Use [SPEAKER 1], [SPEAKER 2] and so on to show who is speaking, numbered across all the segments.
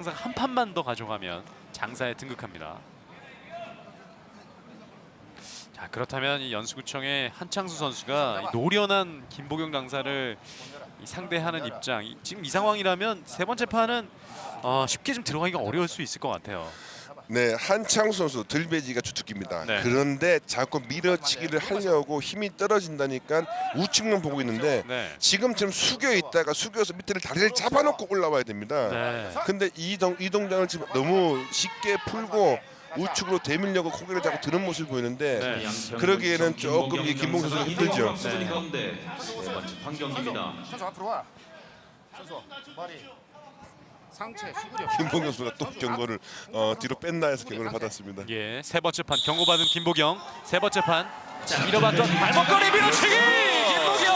[SPEAKER 1] 항상 한 판만 더 가져가면 장사에 등극합니다. 자 그렇다면 이 연수구청의 한창수 선수가 이 노련한 김보경 장사를 이 상대하는 입장. 이- 지금 이 상황이라면 세 번째 판은 어, 쉽게 좀 들어가기가 어려울 수 있을 것 같아요.
[SPEAKER 2] 네, 한창 선수 들배지가 주특기입니다.
[SPEAKER 1] 네.
[SPEAKER 2] 그런데 자꾸 밀어치기를 하려고 힘이 떨어진다니까 우측만 보고 있는데
[SPEAKER 1] 네.
[SPEAKER 2] 지금처럼 숙여 있다가 숙여서 밑에를 다리를 잡아놓고 올라와야 됩니다.
[SPEAKER 1] 네.
[SPEAKER 2] 근데 이, 동, 이 동작을 지금 너무 쉽게 풀고 우측으로 대밀려고 고개를 자꾸 드는 모습을 보이는데
[SPEAKER 1] 네.
[SPEAKER 2] 그러기에는 조금 이 김봉 선수가 힘들죠.
[SPEAKER 1] 네.
[SPEAKER 3] 가운데 세 번째 판경기입니다.
[SPEAKER 4] 선수 앞으로 와. 선수 머리 상체 수그려.
[SPEAKER 2] 김봉 선수가 또 경고를 어, 뒤로 뺀다 해서 경고를 받았습니다.
[SPEAKER 1] 예, 세 번째 판 경고받은 김보경. 세 번째 판. 자, 밀어봤던 발목걸이 밀어치기! 김보경!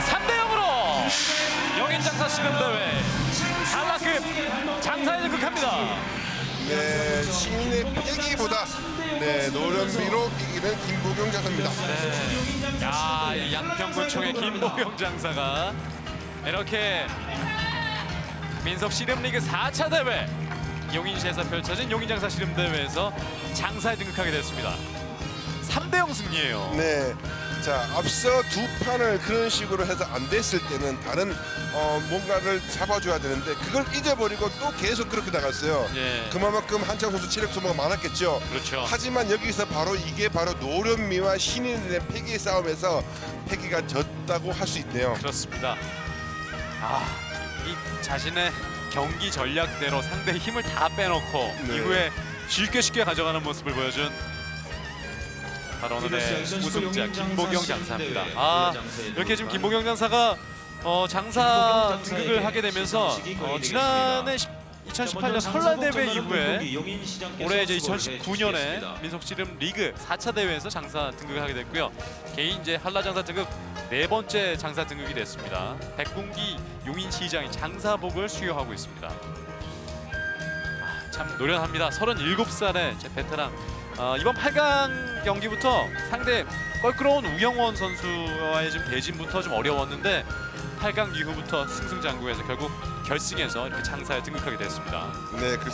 [SPEAKER 1] 3대 0으로 영인 장사 씨름 대회 한라급 장사에 등극합니다.
[SPEAKER 2] 네, 신인의 빼기보다 네, 노련미로 이기는 김보경 자사입니다.
[SPEAKER 1] 야, 이 양평구청의 김보경 장사가 이렇게 민속 씨름리그 4차 대회 용인시에서 펼쳐진 용인장사 씨름 대회에서 장사에 등극하게 됐습니다. 3대 0 승리예요.
[SPEAKER 2] 네. 자 앞서 두 판을 그런 식으로 해서 안 됐을 때는 다른 어, 뭔가를 잡아줘야 되는데 그걸 잊어버리고 또 계속 그렇게 나갔어요.
[SPEAKER 1] 예.
[SPEAKER 2] 그만큼 한창 선수 체력 소모가 많았겠죠.
[SPEAKER 1] 그렇죠.
[SPEAKER 2] 하지만 여기서 바로 이게 바로 노련미와 신인의 패기 싸움에서 패기가 졌다고 할 수 있네요.
[SPEAKER 1] 그렇습니다. 아, 이 자신의 경기 전략대로 상대의 힘을 다 빼놓고
[SPEAKER 2] 네.
[SPEAKER 1] 이후에 쉽게 쉽게 가져가는 모습을 보여준 바로 오늘의 우승자 김보경 장사입니다. 아, 이렇게 지금 김보경 장사가 어, 장사 등극을 하게 되면서 어, 지난해 2018년 설날 대회 이후에 올해 이제 2019년에 민속씨름 리그 4차 대회에서 장사 등극을 하게 됐고요. 개인 이제 한라 장사 등극 네 번째 장사 등극이 됐습니다. 백bun기 용인시장이 장사복을 수여하고 있습니다. 아, 참 노련합니다. 37살의 제 베테랑. 어, 이번 8강 경기부터 상대 껄끄러운 우영원 선수와의 좀 대진부터 좀 어려웠는데 8강 이후부터 승승장구해서 결국 결승에서 이렇게 장사에 등극하게 됐습니다.
[SPEAKER 2] 네, 그렇습니다.